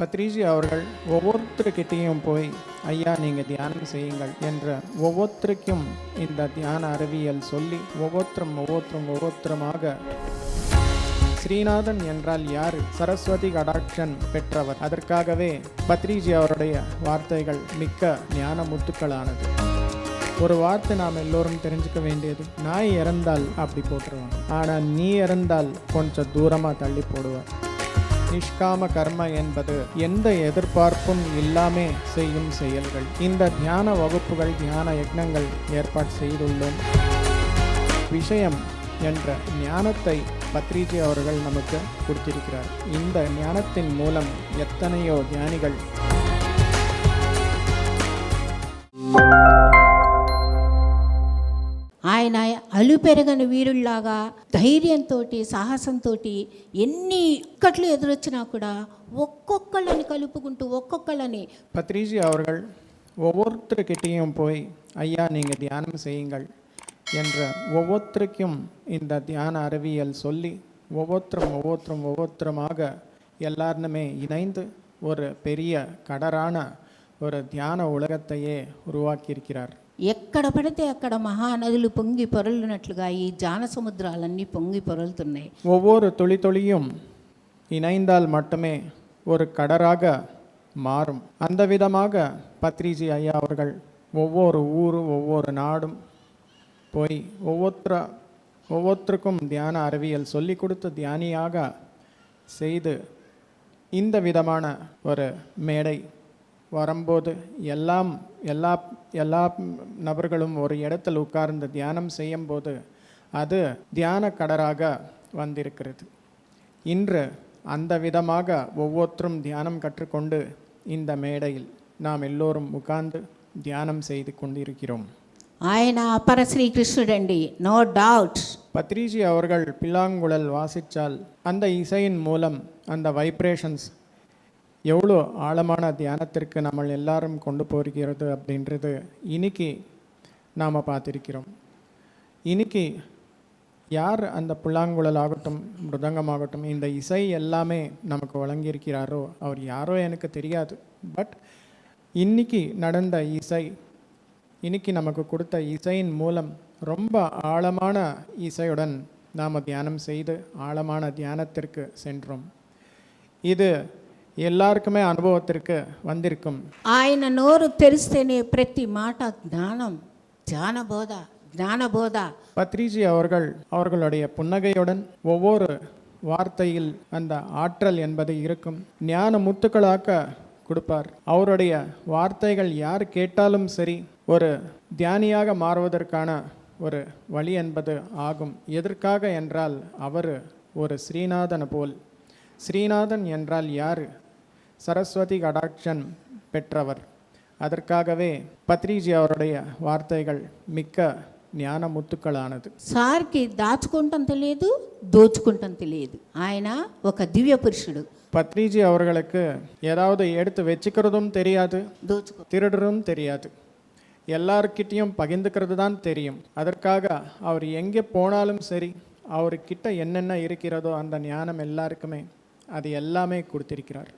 பத்ரிஜி அவர்கள் ஒவ்வொருத்தருக்கிட்டேயும் போய் ஐயா நீங்கள் தியானம் செய்யுங்கள் என்ற ஒவ்வொருத்தருக்கும் இந்த தியான அறிவியல் சொல்லி ஒவ்வொருத்தரும் ஒவ்வொருத்தரும் ஒவ்வொருத்தருமாக ஸ்ரீநாதன் என்றால் யார்? சரஸ்வதி கடாட்சன் பெற்றவர். அதற்காகவே பத்ரிஜி அவருடைய வார்த்தைகள் மிக்க ஞான முத்துக்களானது ஒரு வார்த்தை நாம் எல்லோரும் தெரிஞ்சுக்க வேண்டியது நாய் இறந்தால் அப்படி போட்டுருவாங்க. ஆனால் நீ இறந்தால் கொஞ்சம் தூரமாக தள்ளி போடுவார். நிஷ்காம கர்ம என்பது எந்த எதிர்பார்ப்பும் இல்லாமே செய்யும் செயல்கள். இந்த தியான வகுப்புகள் தியான யக்னங்கள் ஏற்பாடு செய்துள்ளோம். விஷயம் என்ற ஞானத்தை பத்ரிஜி அவர்கள் நமக்கு கொடுத்திருக்கிறார். இந்த ஞானத்தின் மூலம் எத்தனையோ ஞானிகள் అలుపెరగని వీరుల్లాగా ధైర్యంతో సాహసంతో ఎన్ని ఇక్కట్లు ఎదురొచ్చినా కూడా ఒక్కొక్కళ్ళని కలుపుకుంటూ ఒక్కొక్కళ్ళని பத்ரிஜி அவர்கள் ஒவ்வொருத்தருக்கிட்டேயும் போய் ஐயா நீங்கள் தியானம் செய்யுங்கள் என்ற ஒவ்வொருத்தருக்கும் இந்த தியான அறிவியல் சொல்லி ஒவ்வொருத்தரும் ஒவ்வொருத்தரும் ஒவ்வொருத்தருமாக எல்லாருமே இணைந்து ஒரு பெரிய கடரான ஒரு தியான உலகத்தையே உருவாக்கியிருக்கிறார் ఎక్కడ పడితే అక్కడ మహానదులు పొంగి పొరలినట్లుగా ఈ జాన సముద్రాలన్నీ పొంగి పొరలుతున్నాయి ஒவ்வொரு துளி துளியும் இணைந்தால் மட்டுமே ஒரு கடராக மாறும் அந்த விதமாக பத்ரிஜி ஐயா அவர்கள் ஒவ்வொரு ஊர் ஒவ்வொரு நாடும் போய் ஒவ்வொருத்தர ஒவ்வொருத்தருக்கும் தியான அறிவியல் சொல்லி கொடுத்து தியானியாக செய்து இந்த விதமான ஒரு மேடை வரும்போது எல்லாம் எல்லா எல்லா நபர்களும் ஒரு இடத்தில் உட்கார்ந்து தியானம் செய்யும்போது அது தியான கடராக வந்திருக்கிறது இன்று அந்த விதமாக ஒவ்வொருத்தரும் தியானம் கற்றுக்கொண்டு இந்த மேடையில் நாம் எல்லோரும் உட்கார்ந்து தியானம் செய்து கொண்டிருக்கிறோம் ఆయన అపర శ్రీకృష్ణుడండి నో డౌట్ பத்ரிஜி அவர்கள் பில்லாங்குழல் வாசித்தால் அந்த இசையின் மூலம் அந்த வைப்ரேஷன்ஸ் எவ்வளோ ஆழமான தியானத்திற்கு நம்ம எல்லாரும் கொண்டு போகிறது அப்படின்றது இன்னைக்கு நாம் பார்த்திருக்கிறோம். இன்னைக்கு யார் அந்த புல்லாங்குழல் ஆகட்டும் மிருதங்கமாகட்டும் இந்த இசை எல்லாமே நமக்கு வழங்கியிருக்கிறாரோ அவர் யாரோ எனக்கு தெரியாது. பட் இன்னைக்கு நடந்த இசை இன்னைக்கு நமக்கு கொடுத்த இசையின் மூலம் ரொம்ப ஆழமான இசையுடன் நாம் தியானம் செய்து ஆழமான தியானத்திற்கு சென்றோம். இது எல்லாருக்குமே அனுபவத்திற்கு வந்திருக்கும் ఆయన నోరు తెరిస్తేనే ప్రతి మాట జ్ఞానం జ్ఞానబోధ జ్ఞానబోధ பத்ரிஜி அவர்கள் அவர்களுடைய புன்னகையுடன் ஒவ்வொரு வார்த்தையில் அந்த ஆற்றல் என்பது இருக்கும் ஞான முத்துக்களாக்க கொடுப்பார் அவருடைய வார்த்தைகள் யார் கேட்டாலும் சரி ஒரு தியானியாக மாறுவதற்கான ஒரு வழி என்பது ஆகும் எதற்காக என்றால் அவர் ஒரு ஸ்ரீநாதன் போல் ஸ்ரீநாதன் என்றால் யார் சரஸ்வதி கடாட்சன் பெற்றவர் அதற்காகவே பத்ரிஜி அவருடைய வார்த்தைகள் மிக்க ஞான முத்துக்களானது సార్కి దాచుకుంటాం తెలియదు దోచుకుంటాం తెలియదు ఆయన ఒక దివ్య పురుషుడు பத்ரிஜி அவர்களுக்கு ஏதாவது எடுத்து வச்சுக்கிறதும் தெரியாது దోచుకో திருடுறதும் தெரியாது எல்லார்கிட்டயும் பகிர்ந்துக்கிறது தான் தெரியும் அதற்காக அவர் எங்கே போனாலும் சரி அவர்கிட்ட என்னென்ன இருக்கிறதோ அந்த ஞானம் எல்லாருக்குமே அது எல்லாமே கொடுத்திருக்கிறார்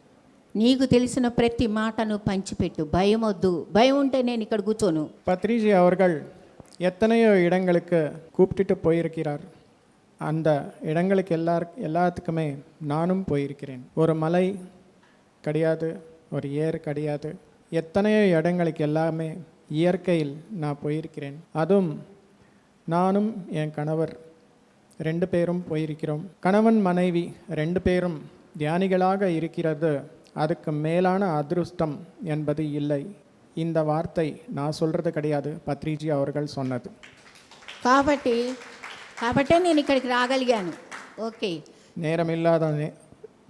నీకు తెలిసిన ప్రతి మాటను పంచిపెట్టు భయం వద్దు భయం ఉంటే నేను ఇక్కడ కూర్చోను பத்ரிஜி அவர்கள் எத்தனையோ இடங்களுக்கு கூப்பிட்டுட்டு போயிருக்கிறார் அந்த இடங்களுக்கு எல்லார் எல்லாத்துக்குமே நானும் போயிருக்கிறேன் ஒரு மலை கிடையாது ஒரு ஏர் கிடையாது எத்தனையோ இடங்களுக்கு எல்லாமே இயற்கையில் நான் போயிருக்கிறேன் அதுவும் நானும் என் கணவர் ரெண்டு பேரும் போயிருக்கிறோம் கணவன் மனைவி ரெண்டு பேரும் தியானிகளாக இருக்கிறது அதுக்கு மேலான அதிருஷ்டம் என்பது இல்லை இந்த வார்த்தை நான் சொல்கிறது கிடையாது பத்ரிஜி அவர்கள் சொன்னது కాబట్టి కాబట్టే నేను ఇక్కడికి రాగలిగాను ఓకే நேரமில்லாத நே-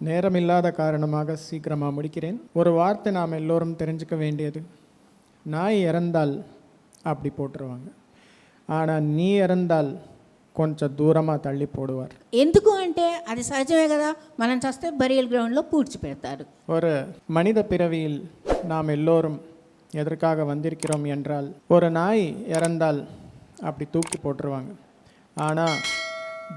நேரமில்லாத காரணமாக சீக்கிரமாக முடிக்கிறேன் ஒரு வார்த்தை நாம் எல்லோரும் தெரிஞ்சுக்க வேண்டியது நாய் இறந்தால் அப்படி போட்டுருவாங்க ஆனால் நீ இறந்தால் కొంచెం దూరమా తల్లి పోడువారు. ఎందుకు అంటే అది సహజమే కదా? మనం చస్తే బరియల్ గ్రౌండ్లో పూడ్చిపెడతారు. ஒரு மனித பிறவியில் நாம் எல்லோரும் எதற்காக வந்திருக்கிறோம் என்றால் ஒரு நாய் இறந்தால் அப்படி தூக்கி போட்டுருவாங்க ஆனால்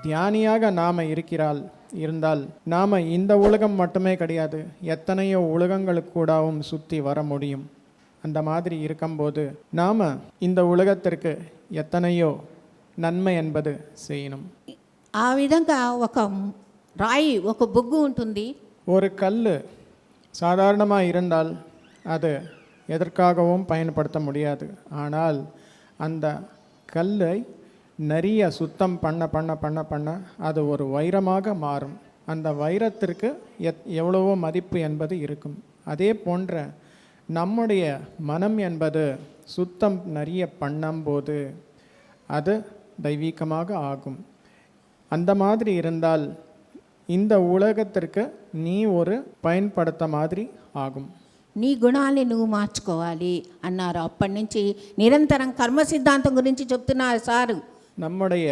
தியானியாக நாம் இருக்கிறால் இருந்தால் நாம் இந்த உலகம் மட்டுமே கிடையாது எத்தனையோ உலகங்களுக்கு கூடவும் சுற்றி வர முடியும் அந்த மாதிரி இருக்கும்போது நாம் இந்த உலகத்திற்கு எத்தனையோ నన్మ என்பது செய்யணும் ఆ విధంగా ఒక రాయి ఒక బొగ్గు ఉంటుంది ஒரு கல் சாதாரணமாக இருந்தால் அது எதற்காகவும் பயன்படுத்த முடியாது ஆனால் அந்த கல்லை நிறைய சுத்தம் பண்ண பண்ண பண்ண பண்ண அது ஒரு வைரமாக மாறும் அந்த வைரத்திற்கு எத் எவ்வளவோ மதிப்பு என்பது இருக்கும் அதே போன்ற நம்முடைய மனம் என்பது சுத்தம் நிறைய பண்ணும்போது அது தெய்வீகமாக ஆகும் அந்த மாதிரி இருந்தால் இந்த உலகத்திற்கு நீ ஒரு பயன்படுத்த மாதிரி ஆகும் నీ గుణాల్ని నువ్వు మార్చుకోవాలి అన్నారు అప్పటి నుంచి నిరంతరం కర్మ సిద్ధాంతం గురించి చెప్తున్నారు సారు நம்முடைய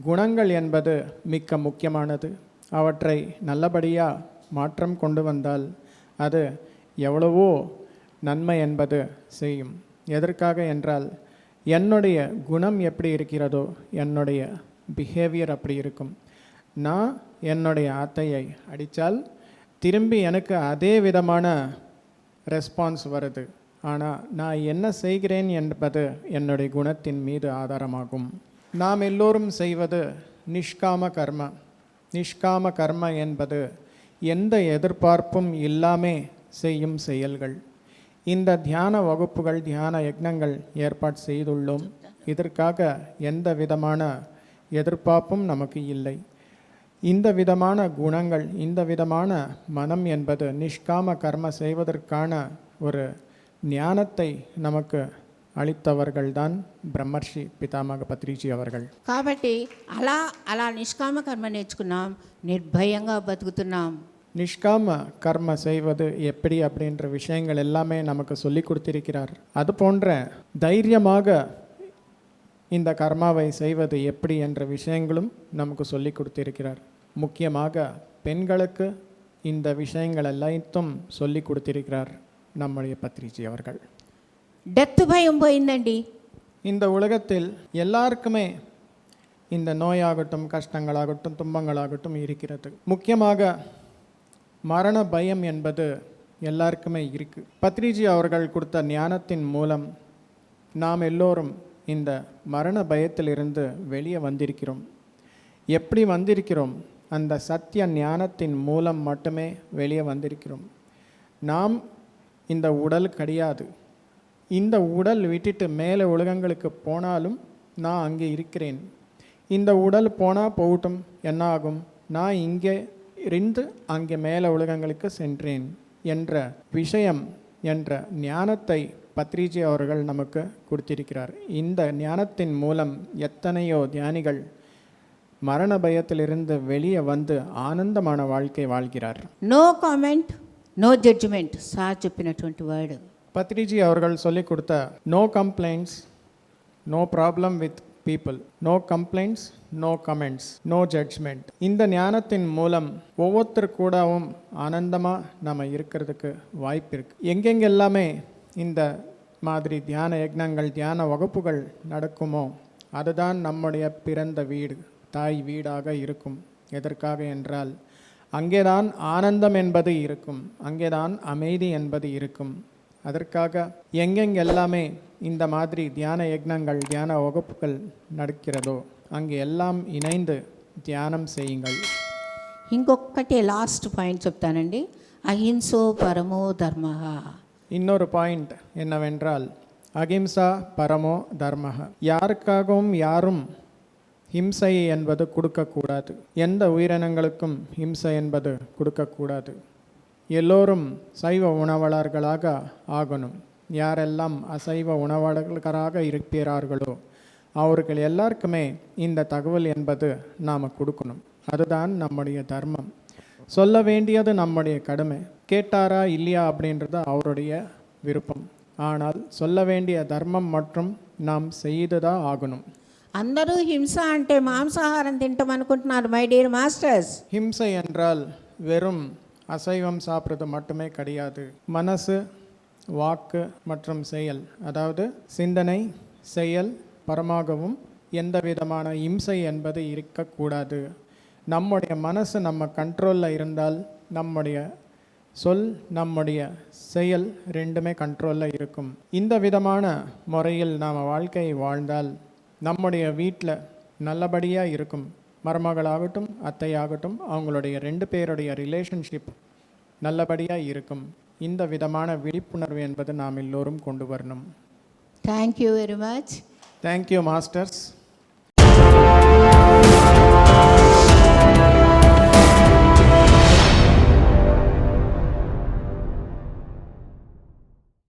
குணங்கள் என்பது மிக்க முக்கியமானது அவற்றை நல்லபடியாக மாற்றம் கொண்டு வந்தால் அது எவ்வளவோ நன்மை என்பது செய்யும் எதற்காக என்றால் என்னுடைய குணம் எப்படி இருக்கிறதோ என்னுடைய பிஹேவியர் அப்படி இருக்கும். நான் என்னுடைய அத்தையை அடித்தால் திரும்பி எனக்கு அதே விதமான ரெஸ்பான்ஸ் வருது. ஆனால் நான் என்ன செய்கிறேன் என்பது என்னுடைய குணத்தின் மீது ஆதாரமாகும். நாம் எல்லோரும் செய்வது நிஷ்காம கர்ம. நிஷ்காம கர்ம என்பது எந்த எதிர்பார்ப்பும் இல்லாமே செய்யும் செயல்கள். இந்த தியான வகுப்புகள் தியான யக்னங்கள் ஏற்பாடு செய்துள்ளோம் இதற்காக எந்த விதமான எதிர்பார்ப்பும் நமக்கு இல்லை இந்த விதமான குணங்கள் இந்த விதமான மனம் என்பது நிஷ்காம கர்ம செய்வதற்கான ஒரு ஞானத்தை நமக்கு அளித்தவர்கள்தான் பிரம்மர்ஷி பிதாமக பத்ரிஜி அவர்கள் కాబట్టి అలా అలా నిష్కామ కర్మ నేర్చుకున్నాం నిర్భయంగా బతుకుతున్నాం நிஷ்காம கர்ம செய்வது எப்படி அப்படின்ற விஷயங்கள் எல்லாமே நமக்கு சொல்லி கொடுத்திருக்கிறார் அது போன்ற தைரியமாக இந்த கர்மாவை செய்வது எப்படி என்ற விஷயங்களும் நமக்கு சொல்லி கொடுத்திருக்கிறார் முக்கியமாக பெண்களுக்கு இந்த விஷயங்கள் எல்லாத்தையும் சொல்லி கொடுத்திருக்கிறார் நம்முடைய பத்ரிஜி அவர்கள் డెత్ భయం పోయిందండి இந்த உலகத்தில் எல்லாருக்குமே இந்த நோயாகட்டும் கஷ்டங்களாகட்டும் துன்பங்களாகட்டும் இருக்கிறது முக்கியமாக மரண பயம் என்பது எல்லாருக்குமே இருக்குது பத்ரிஜி அவர்கள் கொடுத்த ஞானத்தின் மூலம் நாம் எல்லோரும் இந்த மரண பயத்திலிருந்து வெளியே வந்திருக்கிறோம். எப்படி வந்திருக்கிறோம்? அந்த சத்திய ஞானத்தின் மூலம் மட்டுமே வெளியே வந்திருக்கிறோம். நாம் இந்த உடல் கிடையாது. இந்த உடல் விட்டுட்டு மேலே உலகங்களுக்கு போனாலும் நான் அங்கே இருக்கிறேன். இந்த உடல் போனால் போகட்டும் என்ன ஆகும்? நான் இங்கே இருந்து அங்கே மேலே உலகங்களுக்கு சென்றேன் என்ற விஷயம் என்ற ஞானத்தை பத்ரிஜி அவர்கள் நமக்கு கொடுத்திருக்கிறார் இந்த ஞானத்தின் மூலம் எத்தனையோ தியானிகள் மரண பயத்திலிருந்து வெளியே வந்து ஆனந்தமான வாழ்க்கை வாழ்கிறார் no comment no judgement sir చెప్పినటువంటి వర్డ్ பத்ரிஜி அவர்கள் சொல்லிக் கொடுத்த no complaints no problem with people no complaints no comments no judgement இந்த ஞானத்தின் மூலம் ஒவ்வொருத்தர் கூடவும் ஆனந்தமாக நம்ம இருக்கிறதுக்கு வாய்ப்பு இருக்குது எங்கெங்கெல்லாமே இந்த மாதிரி தியான யக்னங்கள் தியான வகுப்புகள் நடக்குமோ அதுதான் நம்முடைய பிறந்த வீடு தாய் வீடாக இருக்கும். எதற்காக என்றால் அங்கேதான் ஆனந்தம் என்பது இருக்கும் அங்கேதான் அமைதி என்பது இருக்கும். அதற்காக எங்கெங்கெல்லாமே இந்த மாதிரி தியான யக்னங்கள் தியான வகுப்புகள் நடக்கிறதோ அங்கே எல்லாம் இணைந்து தியானம் செய்யுங்கள் ఇంకొకటి లాస్ట్ పాయింట్ చెప్తానండి అహింసో పరమో ధర్మ இன்னொரு பாயிண்ட் என்னவென்றால் அகிம்சா பரமோ தர்மக யாருக்காகவும் யாரும் ஹிம்சை என்பது கொடுக்கக்கூடாது எந்த உயிரினங்களுக்கும் ஹிம்சை என்பது கொடுக்கக்கூடாது எல்லோரும் சைவ உணவாளர்களாக ஆகணும் யாரெல்லாம் அசைவ உணவாளர்களாக இருக்கிறார்களோ அவர்கள் எல்லாருக்குமே இந்த தகவல் என்பது நாம் கொடுக்கணும் அதுதான் நம்முடைய தர்மம் சொல்ல வேண்டியது நம்முடைய கடமை கேட்டாரா இல்லையா அப்படின்றது அவருடைய விருப்பம் ஆனால் சொல்ல வேண்டிய தர்மம் மற்றும் நாம் செய்துதான் ஆகணும் అందరూ హింస అంటే మాంసాహారం తింటాం అనుకుంటున్నారు మై డియర్ మాస్టర్స్ ஹிம்சை என்றால் வெறும் அசைவம் சாப்பிட்றது மட்டுமே கிடையாது. மனசு வாக்கு மற்றும் செயல் அதாவது சிந்தனை செயல் பரமாகவும் எந்த விதமான இம்சை என்பது இருக்கக்கூடாது. நம்முடைய மனசு நம்ம கண்ட்ரோலில் இருந்தால் நம்முடைய சொல் நம்முடைய செயல் ரெண்டுமே கண்ட்ரோலில் இருக்கும். இந்த விதமான முறையில் நாம் வாழ்க்கையை வாழ்ந்தால் நம்முடைய வீட்டில் நல்லபடியாக இருக்கும். மருமகளாகட்டும் அத்தையாகட்டும் அவங்களுடைய ரெண்டு பேருடைய ரிலேஷன்ஷிப் நல்லபடியாக இருக்கும். இந்த விதமான விழிப்புணர்வு என்பது நாம் எல்லோரும் கொண்டு வரணும். Thank you very much thank you masters